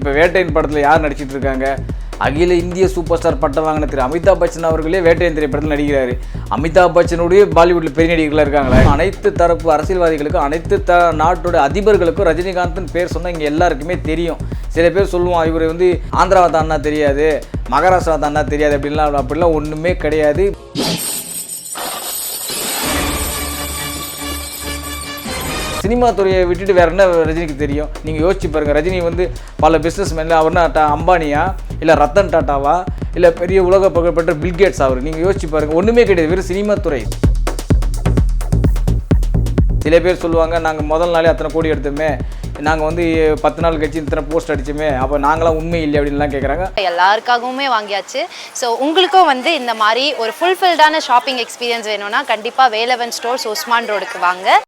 இப்போ வேட்டையின் படத்தில் யார் நடிச்சிட்டு இருக்காங்க? அகில இந்திய சூப்பர் ஸ்டார் பட்டம் வாங்கின திரு அமிதாப் பச்சன் அவர்களே வேட்டையன் திரைப்படத்தில் நடிக்கிறாரு. அமிதாப் பச்சனுடைய பாலிவுட்ல பெரிய நடிகர்களாக இருக்காங்களே. அனைத்து தரப்பு அரசியல்வாதிகளுக்கும் அனைத்து த நாட்டோட அதிபர்களுக்கும் ரஜினிகாந்த்னு பேர் சொன்னால் இங்கே எல்லாருக்குமே தெரியும். சில பேர் சொல்லுவான் இவர் வந்து ஆந்திராவை தானா தெரியாது மகாராஷ்டிரா தானா தெரியாது அப்படின்லாம் அப்படிலாம் ஒன்றுமே கிடையாது. சினிமா துறையை விட்டுட்டு வேறு என்ன ரஜினிக்கு தெரியும்? நீங்கள் யோசிச்சு பாருங்கள் ரஜினி வந்து பல பிஸ்னஸ் மேனில் அவர்னா டா- அம்பானியா இல்லை ரத்தன் டாட்டாவா இல்லை பெரிய உலக புகழ்பெற்ற பில்கேட்ஸ் அவர். நீங்கள் யோசிச்சு பாருங்க. ஒன்றுமே கிடையாது. வெறும் சினிமா துறை. சில பேர் சொல்லுவாங்க நாங்கள் முதல் நாளே அத்தனை கோடி எடுத்தோமே. நாங்கள் வந்து பத்து நாள் கழிச்சு இத்தனை போஸ்ட் அடிச்சோமே. அப்போ நாங்களாம் உண்மை இல்லை அப்படின்லாம் கேட்குறாங்க எல்லாருக்காகவுமே வாங்கியாச்சு. ஸோ உங்களுக்கும் வந்து இந்த மாதிரி ஒரு ஃபுல்ஃபில்டான ஷாப்பிங் எக்ஸ்பீரியன்ஸ் வேணும்னா கண்டிப்பாக வேலவன் ஸ்டோர்ஸ் உஸ்மான் ரோடுக்கு வாங்க.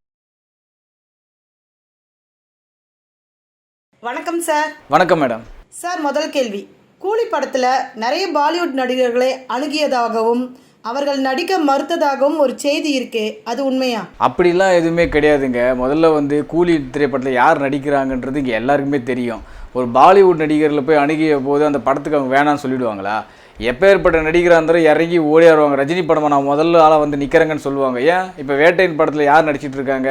வணக்கம் சார் வணக்கம் மேடம் சார் முதல் கேள்வி. கூலி படத்தில் நிறைய பாலிவுட் நடிகர்களை அணுகியதாகவும் அவர்கள் நடிக்க மறுத்ததாகவும் ஒரு செய்தி இருக்கே அது உண்மையா? அப்படிலாம் எதுவுமே கிடையாதுங்க. முதல்ல வந்து கூலி திரைப்படத்தில் யார் நடிக்கிறாங்கன்றது இங்கே எல்லாருக்குமே தெரியும். ஒரு பாலிவுட் நடிகரில் போய் அணுகிய போது அந்த படத்துக்கு அவங்க வேணாம்னு சொல்லிடுவாங்களா? எப்பேற்பட்ட நடிகராக இருந்தாலும் இறங்கி ஓடியாருவாங்க. ரஜினி படமா நான் முதல்ல ஆளாக வந்து நிற்கிறேங்கன்னு சொல்லுவாங்க. ஏன்? இப்போ வேட்டையன் படத்தில் யார் நடிச்சிட்டு இருக்காங்க?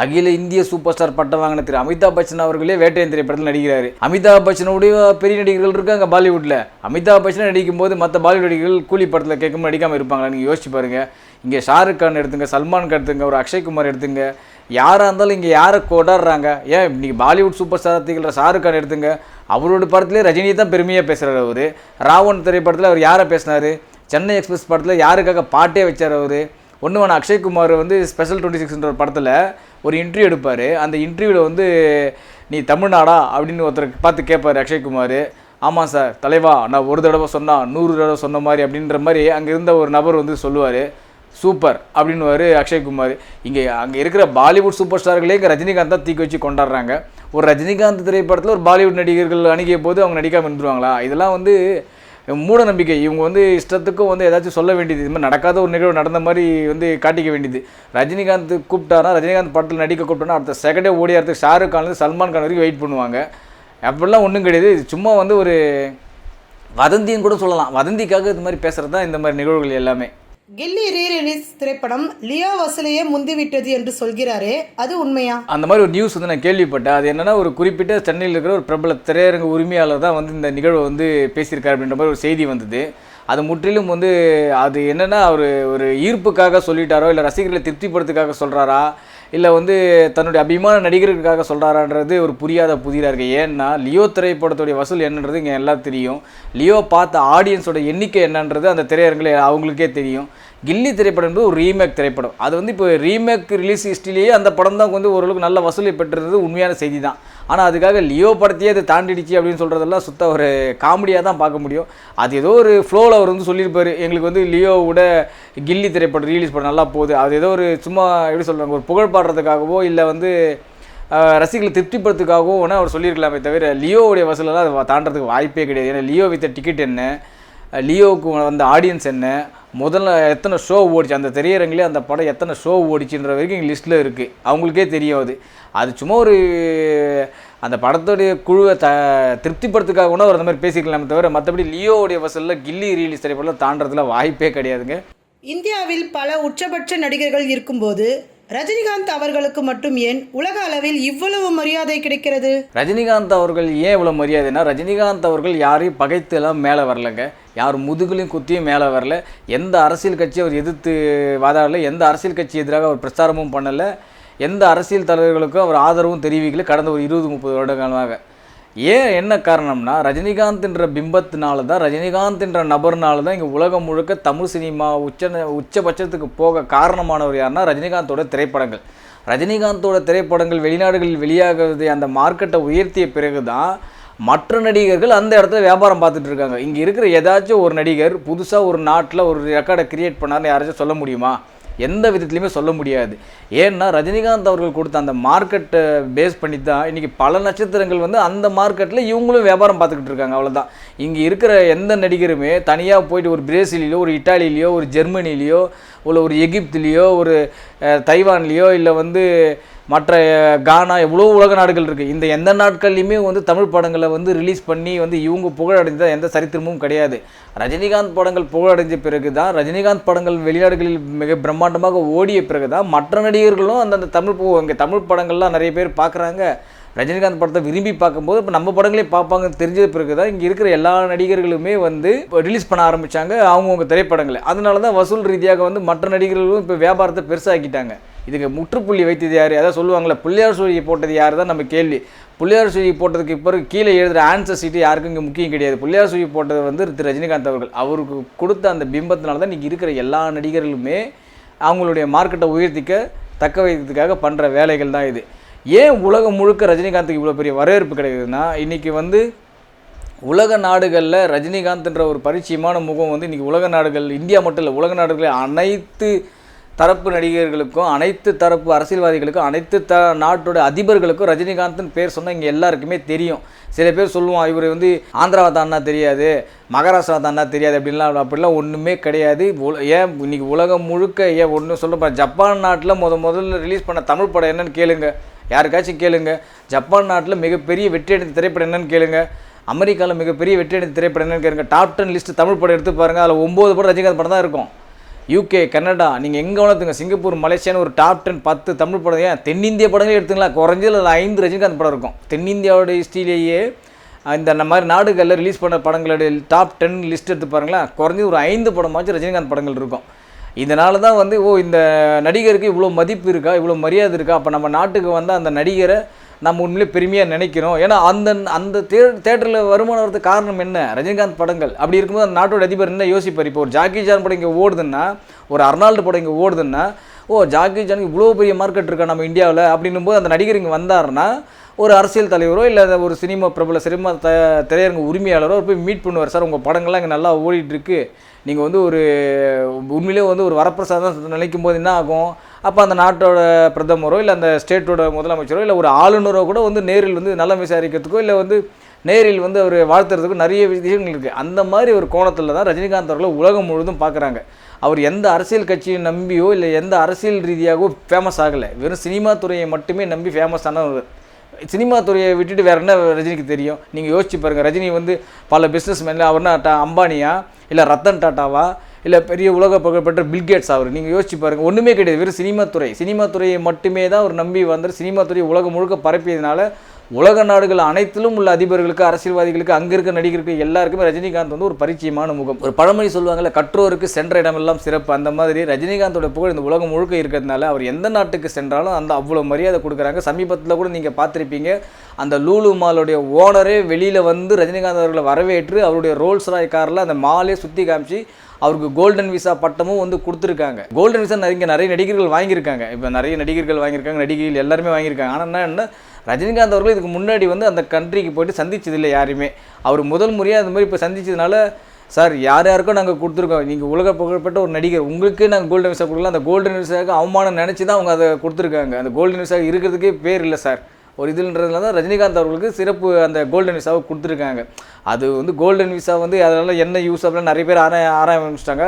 அகில இந்திய சூப்பர் ஸ்டார் பட்டம் வாங்கின திரு அமிதாப் பச்சன் அவர்களே வேட்டையன் திரைப்படத்தில் நடிக்கிறார். அமிதாப் பச்சனுடைய பெரிய நடிகர்கள் இருக்காங்க பாலிவுட்டில் அமிதாப் பச்சன் நடிக்கும் போது மற்ற பாலிவுட் நடிகர்கள் கூலி படத்தில் கேட்கும் நடிக்காமல் இருப்பாங்களா நீங்கள் யோசிச்சு பாருங்கள் இங்கே ஷாருக் கான் எடுத்துங்க சல்மான் கான் எடுத்துங்க ஒரு அக்ஷய்குமார் எடுத்துங்க. யாராக இருந்தாலும் இங்கே யாரை கொண்டாடுறாங்க? ஏன் இன்றைக்கி பாலிவுட் சூப்பர் ஸ்டார் திகழ்கிற ஷாருக் கான் எடுத்துங்க? அவரோட படத்துலேயே ரஜினி தான் பெருமையாக பேசுகிறார் அவர். ராவன் திரைப்படத்தில் அவர் யாரை பேசினார்? சென்னை எக்ஸ்பிரஸ் படத்தில் யாருக்காக பாட்டே வச்சார் அவர்? ஒன்று ஒன்று அக்ஷய்குமார் வந்து ஸ்பெஷல் டுவெண்ட்டி சிக்ஸ்ன்ற படத்தில் ஒரு இன்டர்வியூ எடுப்பார். அந்த இன்டர்வியூவில் வந்து நீ தமிழ்நாடா? அப்படின்னு ஒருத்தர் பார்த்து கேட்பார் அக்ஷய்குமார் ஆமாம் சார் தலைவா நான் ஒரு தடவை சொன்னால் நூறு தடவை சொன்ன மாதிரி அப்படின்ற மாதிரி அங்கே இருந்த ஒரு நபர் வந்து சொல்லுவார். சூப்பர் அப்படின்னுவார் அக்ஷய்குமார் இங்கே அங்கே இருக்கிற பாலிவுட் சூப்பர் ஸ்டார்களே இங்கே ரஜினிகாந்த் தான் தீக்கி வச்சு கொண்டாடுறாங்க. ஒரு ரஜினிகாந்த் திரைப்படத்தில் ஒரு பாலிவுட் நடிகர்கள் அணுகிய போது அவங்க நடிக்காமல் இருந்துருவாங்களா? இதெல்லாம் வந்து மூட நம்பிக்கை இவங்க வந்து இஷ்டத்துக்கும் வந்து ஏதாச்சும் சொல்ல வேண்டியது. இது மாதிரி நடக்காத ஒரு நிகழ்வு நடந்த மாதிரி வந்து காட்டிக்க வேண்டியது. ரஜினிகாந்த் கூப்பிட்டாரா ரஜினிகாந்த் படத்தில் நடிக்க கூப்பிட்டோன்னா அடுத்த செகண்டே ஓடியாரத்துக்கு ஷாருக் கான்லேருந்து சல்மான் கான் வரைக்கும் வெயிட் பண்ணுவாங்க. அப்படிலாம் ஒன்றும் கிடையாது. இது சும்மா வந்து ஒரு வதந்தின்னு கூட சொல்லலாம். வதந்திக்காக இது மாதிரி பேசுகிறது தான் இந்த மாதிரி நிகழ்வுகள் எல்லாமே. கில்லி ரீ ரிலீஸ் திரைப்படம் லியோ வசூலையே முந்திவிட்டது என்று சொல்கிறாரே அது உண்மையா? அந்த மாதிரி ஒரு நியூஸ் வந்து நான் கேள்விப்பட்டேன். அது என்னன்னா ஒரு குறிப்பிட்ட சென்னையில் இருக்கிற ஒரு பிரபல திரையரங்க உரிமையாளர் தான் வந்து இந்த நிகழ்வை வந்து பேசியிருக்காரு அப்படின்ற மாதிரி ஒரு செய்தி வந்தது. அது முற்றிலும் வந்து அது என்னென்னா அவர் ஒரு ஈர்ப்புக்காக சொல்லிட்டாரோ இல்லை ரசிகர்களை திருப்திப்படுத்துக்காக சொல்கிறாரா இல்லை வந்து தன்னுடைய அபிமான நடிகர்களுக்காக சொல்கிறாரான்றது ஒரு புரியாத புதிராக இருக்குது ஏன்னா லியோ திரைப்படத்துடைய வசூல் என்னன்றது இங்கே எல்லாம் தெரியும். லியோ பார்த்த ஆடியன்ஸோட எண்ணிக்கை என்னன்றது அந்த திரையரங்கில் அவங்களுக்கே தெரியும். கில்லி திரைப்படம் என்பது ஒரு ரீமேக் திரைப்படம். அது வந்து இப்போ ரீமேக் ரிலீஸ் ஹிஸ்ட்ரிலேயே அந்த படம் தான் வந்து ஓரளவுக்கு நல்ல வசூலை பெற்றிருந்தது உண்மையான செய்தி தான் ஆனால் அதுக்காக லியோ படத்தையே அது தாண்டிடுச்சு அப்படின்னு சொல்கிறதெல்லாம் சுத்த ஒரு காமெடியாக தான் பார்க்க முடியும். அது ஏதோ ஒரு ஃப்ளோவில் அவர் வந்து சொல்லியிருப்பார் எங்களுக்கு வந்து லியோவோட கில்லி திரைப்படம் ரிலீஸ் பண்ண நல்லா போகுது. அது ஏதோ ஒரு சும்மா எப்படி சொல்கிறாங்க ஒரு புகழ் பாடுறதுக்காகவோ இல்லை வந்து ஆஹ், ரசிகர்களை திருப்திப்படுறதுக்காகவோ வேணால் அவர் சொல்லியிருக்கலாமே தவிர லியோவுடைய வசூலெல்லாம் அது தாண்டறதுக்கு வாய்ப்பே கிடையாது. ஏன்னா லியோ வித்த டிக்கெட் என்ன? லியோவுக்கு வந்த ஆடியன்ஸ் என்ன? முதல்ல எத்தனை ஷோ ஓடிச்சு? அந்த திரையரங்கிலே அந்த படம் எத்தனை ஷோ ஓடிச்சுன்ற வரைக்கும் எங்கள் லிஸ்ட்டில் இருக்குது அவங்களுக்கே தெரியும் அது சும்மா ஒரு அந்த படத்துடைய குழுவை த திருப்திப்படுத்துக்காக கூட அவர் அந்த மாதிரி பேசிக்கலாமே தவிர மற்றபடி லியோவுடைய வசூலில் கில்லி ரிலீஸ் திரைப்படம் தாண்டறதுல வாய்ப்பே கிடையாதுங்க. இந்தியாவில் பல உச்சபட்ச நடிகர்கள் இருக்கும்போது ரஜினிகாந்த் அவர்களுக்கு மட்டும் ஏன் உலக அளவில் இவ்வளவு மரியாதை கிடைக்கிறது? ரஜினிகாந்த் அவர்கள் ஏன் இவ்வளோ மரியாதைன்னா ரஜினிகாந்த் அவர்கள் யாரையும் பகைத்து எல்லாம் மேலே வரலங்க. யார் முதுகுலையும் குத்தியும் மேலே வரல. எந்த அரசியல் கட்சியை அவர் எதிர்த்து வாதாடல எந்த அரசியல் கட்சி எதிராக அவர் பிரச்சாரமும் பண்ணலை எந்த அரசியல் தலைவர்களுக்கும் அவர் ஆதரவும் தெரிவிக்கல கடந்த ஒரு இருபது முப்பது வருட காலமாக. ஏன் என்ன காரணம்னா ரஜினிகாந்த்ன்ற பிம்பத்தினால தான் ரஜினிகாந்த்ன்ற நபர்னால தான் இங்கே உலகம் முழுக்க தமிழ் சினிமா உச்ச உச்சபட்சத்துக்கு போக காரணமானவர் யாருன்னா ரஜினிகாந்தோட திரைப்படங்கள். ரஜினிகாந்தோட திரைப்படங்கள் வெளிநாடுகளில் வெளியாகிறது அந்த மார்க்கெட்டை உயர்த்திய பிறகு தான் மற்ற நடிகர்கள் அந்த இடத்துல வியாபாரம் பார்த்துட்டு இருக்காங்க. இங்கே இருக்கிற ஏதாச்சும் ஒரு நடிகர் புதுசாக ஒரு நாட்டில் ஒரு ரெக்கார்டை கிரியேட் பண்ணார்னு யாராச்சும் சொல்ல முடியுமா? எந்த விதத்துலையுமே சொல்ல முடியாது. ஏன்னா ரஜினிகாந்த் அவர்கள் கொடுத்த அந்த மார்க்கெட்டை பேஸ் பண்ணி தான் இன்றைக்கி பல நட்சத்திரங்கள் வந்து அந்த மார்க்கெட்டில் இவங்களும் வியாபாரம் பார்த்துக்கிட்டு இருக்காங்க. அவ்வளோதான் இங்கே இருக்கிற எந்த நடிகருமே தனியாக போயிட்டு ஒரு பிரேசிலையோ ஒரு இட்டாலியிலையோ ஒரு ஜெர்மனிலேயோ இல்லை ஒரு எகிப்துலேயோ ஒரு தைவான்லேயோ இல்லை வந்து மற்ற கானா எவ்வளோ உலக நாடுகள் இருக்குது இந்த எந்த நாட்கள்லையுமே வந்து தமிழ் படங்களை வந்து ரிலீஸ் பண்ணி வந்து இவங்க புகழடைந்த எந்த சரித்திரமும் கிடையாது. ரஜினிகாந்த் படங்கள் புகழடைஞ்ச பிறகு தான் ரஜினிகாந்த் படங்கள் வெளிநாடுகளில் மிக பிரம்மாண்டமாக ஓடிய பிறகு தான் மற்ற நடிகர்களும் அந்தந்த தமிழ் இங்கே தமிழ் படங்கள்லாம் நிறைய பேர் பார்க்குறாங்க. ரஜினிகாந்த் படத்தை விரும்பி பார்க்கும்போது இப்போ நம்ம படங்களே பார்ப்பாங்க தெரிஞ்ச பிறகு தான் இங்கே இருக்கிற எல்லா நடிகர்களுமே வந்து ரிலீஸ் பண்ண ஆரம்பித்தாங்க அவங்கவுங்க திரைப்படங்களை. அதனால தான் வசூல் ரீதியாக வந்து மற்ற நடிகர்களும் இப்போ வியாபாரத்தை பெருசாக்கிட்டாங்க. இதுக்கு முற்றுப்புள்ளி வைத்தது யார்? அதான் சொல்லுவாங்களே பிள்ளையார் சுழியை போட்டது யார் தான் நம்ம கேள்வி. பிள்ளையார் சுழி போட்டதுக்கு பிறகு கீழே எழுதுகிற ஆன்சர் சீட்டு யாருக்கும் இங்கே முக்கியம் கிடையாது. பிள்ளையார் சூழி போட்டது வந்து திரு ரஜினிகாந்த் அவர்கள். அவருக்கு கொடுத்த அந்த பிம்பத்தினால தான் இன்றைக்கி இருக்கிற எல்லா நடிகர்களுமே அவங்களுடைய மார்க்கெட்டை உயர்த்திக்க தக்க வைக்கிறதுக்காக பண்ணுற வேலைகள் தான் இது. ஏன் உலகம் முழுக்க ரஜினிகாந்துக்கு இவ்வளோ பெரிய வரவேற்பு கிடைக்குதுன்னா இன்றைக்கி வந்து உலக நாடுகளில் ரஜினிகாந்த்ன்ற ஒரு பரிச்சயமான முகம் வந்து இன்றைக்கி உலக நாடுகள் இந்தியா மட்டும் இல்லை உலக நாடுகளில் அனைத்து தரப்பு நடிகர்களுக்கும் அனைத்து தரப்பு அரசியல்வாதிகளுக்கும் அனைத்து த நாட்டோட அதிபர்களுக்கும் ரஜினிகாந்த்னு பேர் சொன்னால் இங்கே எல்லாருக்குமே தெரியும். சில பேர் சொல்லுவான் இவர் வந்து ஆந்திராவை தான் தெரியாது மகாராஷ்டிரா தான்னா தெரியாது அப்படின்லாம் அப்படிலாம் ஒன்றுமே கிடையாது. உல- ஏன் இன்றைக்கி உலகம் முழுக்க ஏன் ஒன்று சொல்ல ஜப்பான் நாட்டில் முத முதல்ல ரிலீஸ் பண்ண தமிழ் படம் என்னன்னு கேளுங்க. யாருக்காச்சும் கேளுங்க. ஜப்பான் நாட்டில் மிகப்பெரிய வெற்றி அடைந்த திரைப்படம் என்னன்னு கேளுங்க. அமெரிக்காவில் மிகப்பெரிய வெற்றி அடைந்த திரைப்படம் என்னன்னு கேளுங்க. டாப் டென் லிஸ்ட் தமிழ் படம் எடுத்து பாருங்கள் அதில் ஒம்பது படம் ரஜினிகாந்த் படம் தான் இருக்கும். யூகே கனடா நீங்கள் எங்கே வளர்த்துங்க சிங்கப்பூர் மலேசியான்னு ஒரு டாப் டென் பத்து தமிழ் படம் ஏன் தென்னிந்திய படங்களே எடுத்துங்களா? குறைஞ்சது அதில் ஐந்து ரஜினிகாந்த் படம் இருக்கும். தென்னிந்தியாவோட ஹிஸ்ட்ரியிலேயே இந்த மாதிரி நாடுகளில் ரிலீஸ் பண்ண படங்களுடைய டாப் டென் லிஸ்ட் எடுத்து பாருங்களேன் குறைஞ்சது ஒரு ஐந்து படமாச்சும் ரஜினிகாந்த் படங்கள் இருக்கும். இதனால தான் வந்து ஓ இந்த நடிகருக்கு இவ்வளோ மதிப்பு இருக்கா இவ்வளோ மரியாதை இருக்கா? அப்போ நம்ம நாட்டுக்கு வந்தால் அந்த நடிகரை நம்ம உண்மையிலே பெருமையாக நினைக்கிறோம். ஏன்னா அந்த அந்த தே தேட்டரில் வருமானம் வரது காரணம் என்ன? ரஜினிகாந்த் படங்கள். அப்படி இருக்கும்போது அந்த நாட்டோட அதிபர் என்ன யோசிப்பார்? இப்போ ஒரு ஜாக்கி ஜான் படம் இங்கே ஓடுதுன்னா ஒரு அர்னால்டு படம் இங்கே ஓடுதுன்னா ஓ ஜாக்கி ஜானுக்கு இவ்வளோ பெரிய மார்க்கெட் இருக்கா நம்ம இந்தியாவில்? அப்படின்னும் போது அந்த நடிகர் இங்கே வந்தாருன்னா ஒரு அரசியல் தலைவரோ இல்லை ஒரு சினிமா பிரபல சினிமா த திரையரங்க உரிமையாளரோ போய் மீட் பண்ணுவார் சார். உங்கள் படங்கள்லாம் இங்கே நல்லா ஓடிட்டுருக்கு. நீங்கள் வந்து ஒரு உண்மையிலே வந்து ஒரு வரப்பிரசாதம் நினைக்கும் போது என்ன ஆகும்? அப்போ அந்த நாட்டோட பிரதமரோ இல்லை அந்த ஸ்டேட்டோட முதலமைச்சரோ இல்லை ஒரு ஆளுநரோ கூட வந்து நேரில் வந்து நலம் விசாரிக்கிறதுக்கோ இல்லை வந்து நேரில் வந்து அவர் வாழ்த்துறதுக்கும் நிறைய விஷயங்கள் இருக்குது அந்த மாதிரி ஒரு கோணத்தில் தான் ரஜினிகாந்த் அவர்களை உலகம் முழுவதும் பார்க்குறாங்க அவர் எந்த அரசியல் கட்சியை நம்பியோ இல்லை எந்த அரசியல் ரீதியாகவோ ஃபேமஸ் ஆகலை. வெறும் சினிமா துறையை மட்டுமே நம்பி ஃபேமஸ் ஆனவர். சினிமா துறையை விட்டுட்டு வேறு என்ன ரஜினிக்கு தெரியும்? நீங்கள் யோசிச்சு பாருங்கள் ரஜினி வந்து பல பிஸ்னஸ் மேனில் அவர்னா டா அம்பானியா இல்லை ரத்தன் டாட்டாவா இல்லை பெரிய உலக புகழ்பெற்ற பில்கேட்ஸ் அவர். நீங்கள் யோசிச்சு பாருங்கள் ஒன்றுமே கிடையாது. வெறும் சினிமா துறை சினிமா துறையை மட்டுமே தான் அவர் நம்பி வந்து சினிமா துறையை உலகம் முழுக்க பரப்பியதுனால உலக நாடுகள் அனைத்திலும் உள்ள அதிபர்களுக்கு அரசியல்வாதிகளுக்கு அங்கே இருக்க நடிகருக்கு எல்லாருக்குமே ரஜினிகாந்த் வந்து ஒரு பரிச்சயமான முகம். ஒரு பழமொழி சொல்லுவாங்கல்ல கற்றோருக்கு சென்ற இடமெல்லாம் சிறப்பு. அந்த மாதிரி ரஜினிகாந்தோட புகழ் இந்த உலகம் முழுக்க இருக்கிறதுனால அவர் எந்த நாட்டுக்கு சென்றாலும் அந்த அவ்வளோ மரியாதை கொடுக்குறாங்க. சமீபத்தில் கூட நீங்கள் பார்த்துருப்பீங்க அந்த லூலு மாலுடைய ஓனரே வெளியில் வந்து ரஜினிகாந்த் அவர்களை வரவேற்று அவருடைய ரோல்ஸ் ராய் காரில் அந்த மாலே சுற்றி காமிச்சு அவருக்கு கோல்டன் விசா பட்டமும் வந்து கொடுத்துருக்காங்க. கோல்டன் விசா நிறைய நிறைய நடிகர்கள் வாங்கியிருக்காங்க. இப்போ நிறைய நடிகர்கள் வாங்கியிருக்காங்க நடிகைகள் எல்லாருமே வாங்கியிருக்காங்க. ஆனால் என்ன ரஜினிகாந்த் அவர்கள் இதுக்கு முன்னாடி வந்து அந்த கண்ட்ரிக்கு போயிட்டு சந்திச்சதில்லை யாருமே. அவர் முதல் முறையாக அந்த மாதிரி இப்போ சந்திச்சதுனால சார் யார் யாருக்கும் நாங்கள் கொடுத்துருக்கோம். நீங்கள் உலக புகழ்பெற்ற ஒரு நடிகர். உங்களுக்கு நாங்கள் கோல்டன் விசா கொடுக்கலாம். அந்த கோல்டன் விசாவுக்கு அவமானம் நினச்சி தான் அவங்க அதை கொடுத்துருக்காங்க. அந்த கோல்டன் விசா இருக்கிறதுக்கே பேர் இல்லை சார். ஒரு இதுன்றதுனால தான் ரஜினிகாந்த் அவர்களுக்கு சிறப்பு அந்த கோல்டன் விசாவை கொடுத்துருக்காங்க. அது வந்து கோல்டன் விசா வந்து அதனால் என்ன யூஸ் அப்படின்னு நிறைய பேர் ஆராய ஆராய ஆரம்பிச்சிட்டாங்க.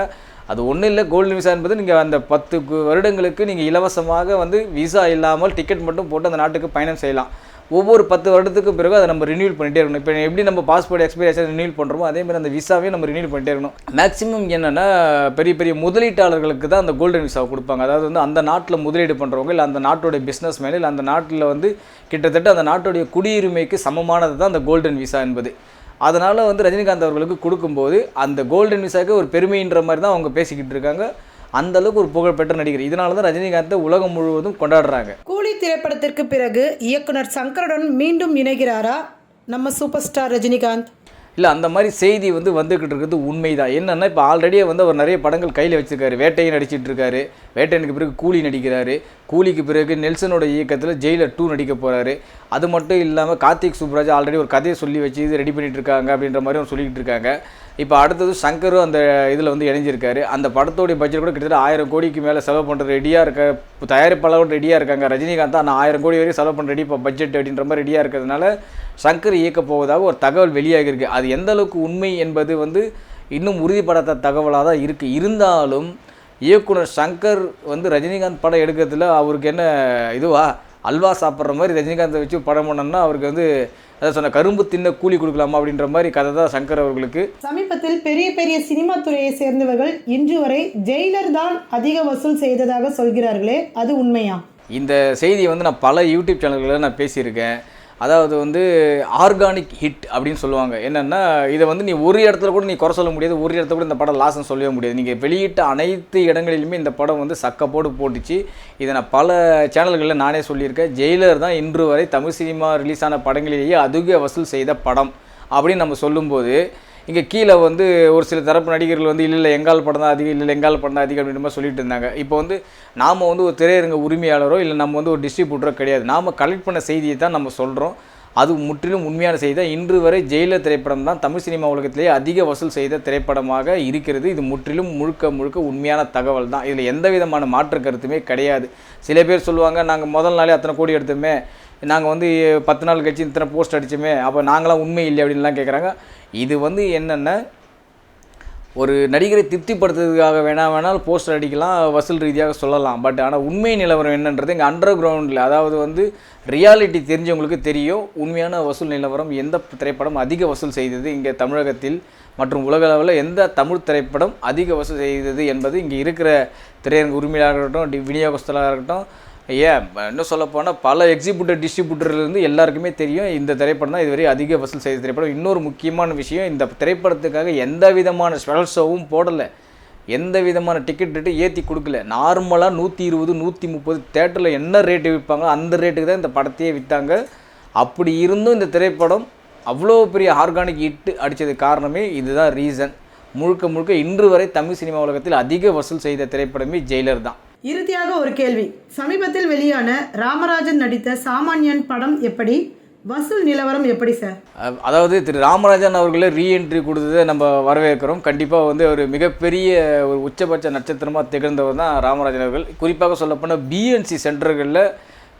அது ஒன்றும் இல்லை கோல்டன் விசா என்பது நீங்கள் அந்த பத்து வருடங்களுக்கு நீங்கள் இலவசமாக வந்து விசா இல்லாமல் டிக்கெட் மட்டும் போட்டு அந்த நாட்டுக்கு பயணம் செய்யலாம். ஒவ்வொரு பத்து வருடத்துக்கு பிறகு அதை நம்ம ரினியூல் பண்ணிட்டே இருக்கணும். இப்போ எப்படி நம்ம பாஸ்போர்ட் எக்ஸ்பீரியன்ஸை ரினியூல் பண்ணுறோமோ அதே மாதிரி அந்த விசாவையும் நம்ம ரினியூல் பண்ணிட்டே இருக்கணும். மேக்ஸிமம் என்னென்னா பெரிய பெரிய முதலீட்டாளர்களுக்கு தான் அந்த கோல்டன் விசாவை கொடுப்பாங்க. அதாவது வந்து அந்த நாட்டில் முதலீடு பண்ணுறவங்க இல்லை அந்த நாட்டோடைய பிஸ்னஸ் மேலே இல்லை அந்த நாட்டில் வந்து கிட்டத்தட்ட அந்த நாட்டுடைய குடியுரிமைக்கு சமமானது தான் அந்த கோல்டன் விசா என்பது. அதனால் வந்து ரஜினிகாந்த் அவர்களுக்கு கொடுக்கும்போது அந்த கோல்டன் விசாக்கு ஒரு பெருமைன்ற மாதிரி தான் அவங்க பேசிக்கிட்டு இருக்காங்க. அந்த அளவுக்கு ஒரு புகழ்பெற்ற நடிகர். இதனால தான் ரஜினிகாந்தை உலகம் முழுவதும் கொண்டாடுறாங்க. கூலி திரைப்படத்திற்கு பிறகு இயக்குனர் சங்கருடன் மீண்டும் இணைகிறாரா? நம்ம சூப்பர் ஸ்டார் ரஜினிகாந்த். இல்லை அந்த மாதிரி செய்தி வந்து வந்துக்கிட்டு இருக்கிறது உண்மைதான். என்னென்னா இப்போ ஆல்ரெடியே வந்து அவர் நிறைய படங்கள் கையில் வச்சுருக்காரு. வேட்டையும் நடிச்சிட்டு இருக்காரு. வேட்டையனுக்கு பிறகு கூலி நடிக்கிறாரு. கூலிக்கு பிறகு நெல்சனோட இயக்கத்தில் ஜெயிலர் டூ நடிக்க போகிறாரு அது மட்டும் இல்லாமல் கார்த்திக் சுப்ராஜ் ஆல்ரெடி ஒரு கதையை சொல்லி வச்சு இது ரெடி பண்ணிகிட்டு இருக்காங்க அப்படின்ற மாதிரி அவங்க சொல்லிக்கிட்டு இருக்காங்க. இப்போ அடுத்தது சங்கரும் அந்த இதில் வந்து இணைஞ்சிருக்காரு. அந்த படத்தோடைய பட்ஜெட் கூட கிட்டத்தட்ட ஆயிரம் கோடிக்கு மேலே செலவு பண்ணுறது ரெடியாக இருக்க இப்போ தயாரிப்பாளரும் ரெடியாக இருக்காங்க. ரஜினிகாந்த் தான் நான் ஆயிரம் கோடி வரைக்கும் செலவு பண்ண ரெடி இப்போ பட்ஜெட் அப்படின்ற மாதிரி ரெடியாக இருக்கிறதுனால சங்கர் இயக்க போவதாக ஒரு தகவல் வெளியாகிருக்கு அது எந்த அளவுக்கு உண்மை என்பது வந்து இன்னும் உறுதிப்படாத தகவலாக தான் இருக்குது இருந்தாலும் இயக்குனர் சங்கர் வந்து ரஜினிகாந்த் படம் எடுக்கிறதுல அவருக்கு என்ன இதுவா? அல்வா சாப்பிட்ற மாதிரி ரஜினிகாந்தை வச்சு படம் பண்ணோம்னா அவருக்கு வந்து அதான் சொன்ன கரும்பு தின்ன கூலி கொடுக்கலாமா அப்படின்ற மாதிரி கதை தான் சங்கர் அவர்களுக்கு. சமீபத்தில் பெரிய பெரிய சினிமா துறையை சேர்ந்தவர்கள் இன்று வரை ஜெயிலர் தான் அதிக வசூல் செய்ததாக சொல்கிறார்களே அது உண்மையா? இந்த செய்தியை வந்து நான் பல யூடியூப் சேனல்களில் நான் பேசியிருக்கேன். அதாவது வந்து ஆர்கானிக் ஹிட் அப்படின்னு சொல்லுவாங்க. என்னென்னா இதை வந்து நீ ஒரு இடத்துல கூட நீ குறை சொல்ல முடியாது. ஒரு இடத்துல கூட இந்த படம் லாஸ்ன்னு சொல்லவே முடியாது. நீங்கள் வெளியிட்ட அனைத்து இடங்களிலுமே இந்த படம் வந்து சக்கப்போடு போட்டுச்சு. இதை நான் பல சேனல்களில் நானே சொல்லியிருக்கேன். ஜெயிலர் தான் இன்று வரை தமிழ் சினிமா ரிலீஸ் ஆன படங்களிலேயே அதிக வசூல் செய்த படம் அப்படின்னு நம்ம சொல்லும்போது இங்கே கீழே வந்து ஒரு சில தரப்பு நடிகர்கள் வந்து இல்லை இல்லை எங்கால் படம் தான் அதிகம் இல்லை எங்கால் படம் தான் அதிகம் அப்படின்ற மாதிரி சொல்லிட்டு இருந்தாங்க. இப்போ வந்து நாம் வந்து ஒரு திரையரங்க உரிமையாளரோ இல்லை நம்ம வந்து ஒரு டிஸ்ட்ரிபியூட்டரோ கிடையாது. நாம் கலெக்ட் பண்ண செய்தியை தான் நம்ம சொல்கிறோம் அது முற்றிலும் உண்மையான செய்தி தான். இன்று வரை ஜெயிலர் திரைப்படம் தான் தமிழ் சினிமா உலகத்திலேயே அதிக வசூல் செய்த திரைப்படமாக இருக்கிறது. இது முற்றிலும் முழுக்க முழுக்க உண்மையான தகவல் தான். இதில் எந்த விதமான மாற்று கருத்துமே கிடையாது. சில பேர் சொல்லுவாங்க நாங்கள் முதல் நாளே அத்தனை கோடி எடுத்தோமே நாங்கள் வந்து பத்து நாள் கழிச்சு இத்தனை போஸ்ட் அடிச்சோமே அப்போ நாங்களாம் உண்மை இல்லை அப்படின்லாம் கேட்குறாங்க இது வந்து என்னென்ன? ஒரு நடிகரை திருப்திப்படுத்துறதுக்காக வேணா வேணால் போஸ்டர் அடிக்கலாம் வசூல் ரீதியாக சொல்லலாம். பட் ஆனால் உண்மை நிலவரம் என்னன்றது இங்கே அண்டர் கிரவுண்டில் அதாவது வந்து ரியாலிட்டி தெரிஞ்சவங்களுக்கு தெரியும். உண்மையான வசூல் நிலவரம் எந்த திரைப்படம் அதிக வசூல் செய்தது இங்கே தமிழகத்தில் மற்றும் உலக அளவில் எந்த தமிழ் திரைப்படம் அதிக வசூல் செய்தது என்பது இங்கே இருக்கிற திரையரங்கு உரிமையாளராக இருக்கட்டும் விநியோகஸ்தலாக இருக்கட்டும் ஏன் இன்னும் சொல்ல போனால் பல எக்ஸிபியூட்டர் டிஸ்ட்ரிபியூட்டர்லேருந்து எல்லாருக்குமே தெரியும். இந்த திரைப்படம் தான் இதுவரை அதிக வசூல் செய்த திரைப்படம். இன்னொரு முக்கியமான விஷயம் இந்த திரைப்படத்துக்காக எந்த விதமான ஸ்பெஷல் ஷோவும் போடலை. எந்த விதமான டிக்கெட் ரேட்டு ஏற்றி கொடுக்கல. நார்மலாக நூற்றி இருபது நூற்றி முப்பது தேட்டரில் என்ன ரேட்டு விற்பாங்களோ அந்த ரேட்டுக்கு தான் இந்த படத்தையே விற்றாங்க அப்படி இருந்தும் இந்த திரைப்படம் அவ்வளோ பெரிய ஆர்கானிக் ஹிட் அடித்தது காரணமே இதுதான் ரீசன் முழுக்க முழுக்க இன்று வரை தமிழ் சினிமா உலகத்தில் அதிக வசூல் செய்த திரைப்படமே ஜெயிலர் தான். இறுதியாக ஒரு கேள்வி. சமீபத்தில் வெளியான ராமராஜன் நடித்த சாமானியன் படம் எப்படி? வசூல் நிலவரம் எப்படி சார் அதாவது திரு ராமராஜன் அவர்களே ரீஎன்ட்ரி கொடுத்ததை நம்ம வரவேற்கிறோம். கண்டிப்பாக வந்து ஒரு மிகப்பெரிய ஒரு உச்சபட்ச நட்சத்திரமாக திகழ்ந்தவர் தான் ராமராஜன் அவர்கள். குறிப்பாக சொல்லப்போனால் பிஎன்சி சென்டர்களில்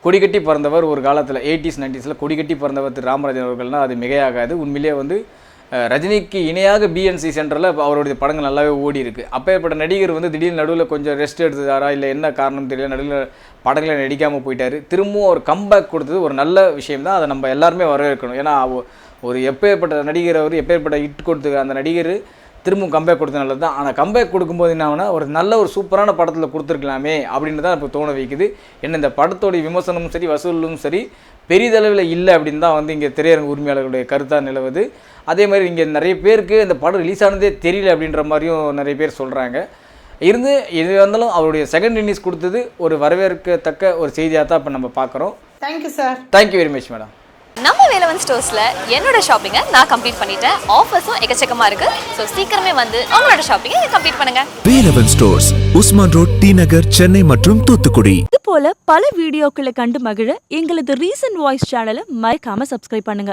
கொடிகட்டி பிறந்தவர் ஒரு காலத்தில் எயிட்டிஸ் நைன்டிஸில் கொடிகட்டி பிறந்தவர் திரு ராமராஜன் அவர்கள்னால் அது மிகையாகாது. உண்மையிலேயே வந்து ரஜினிக்கு இணையாக பிஎன்சி சென்டரில் அவருடைய படங்கள் நல்லாவே ஓடி இருக்கு. அப்பேற்பட்ட நடிகர் வந்து திடீர்னு நடுவில் கொஞ்சம் ரெஸ்ட் எடுத்துதாரா இல்லை என்ன காரணம் தெரியல நடுவில் படங்களை நடிக்காமல் போயிட்டாரு. திரும்பவும் ஒரு கம்பேக் கொடுத்தது ஒரு நல்ல விஷயம் தான் அதை நம்ம எல்லாருமே வரவேற்கணும். ஏன்னா ஒரு எப்பேற்பட்ட நடிகர் அவர் எப்பேற்பட்ட ஹிட் கொடுத்து அந்த நடிகர் திரும்பவும் கம்பேக் கொடுத்த நல்லது தான் ஆனால் கம்பேக் கொடுக்கும்போது என்ன ஆகுனா ஒரு நல்ல ஒரு சூப்பரான படத்தில் கொடுத்துருக்கலாமே அப்படின்னு தான் இப்போ தோண வைக்குது. என்ன இந்த படத்தோடைய விமர்சனமும் சரி வசூலும் சரி பெரிதளவில் இல்லை அப்படின்னு தான் வந்து இங்கே திரையரங்கு உரிமையாளர்களுடைய கருத்தாக நிலவுது. அதே மாதிரி இங்கே நிறைய பேருக்கு இந்த படம் ரிலீஸ் ஆனதே தெரியல அப்படின்ற மாதிரியும் நிறைய பேர் சொல்கிறாங்க இருந்து எது இருந்தாலும் அவருடைய செகண்ட் இன்னிஸ் கொடுத்தது ஒரு வரவேற்கத்தக்க ஒரு செய்தியாக தான் இப்போ நம்ம பார்க்குறோம். Thank you sir thank you very much madam நம்ம வேலவன் ஸ்டோர்ஸ்ல என்னோட ஷாப்பிங்கை நான் கம்ப்ளீட் பண்ணிட்டேன். ஆஃபர்ஸும் எக்கச்சக்கமா இருக்கு. ஸோ சீக்கிரமே வந்து உங்களோட ஷாப்பிங்கை கம்ப்ளீட் பண்ணுங்க. Velavan stores Usman road T Nagar Chennai மற்றும் தூத்துக்குடி. இது போல பல வீடியோக்களை கண்டு மகிழ எங்களது ரீசன்ட் வாய்ஸ் சேனலை மறக்காம சப்ஸ்கிரைப் பண்ணுங்க.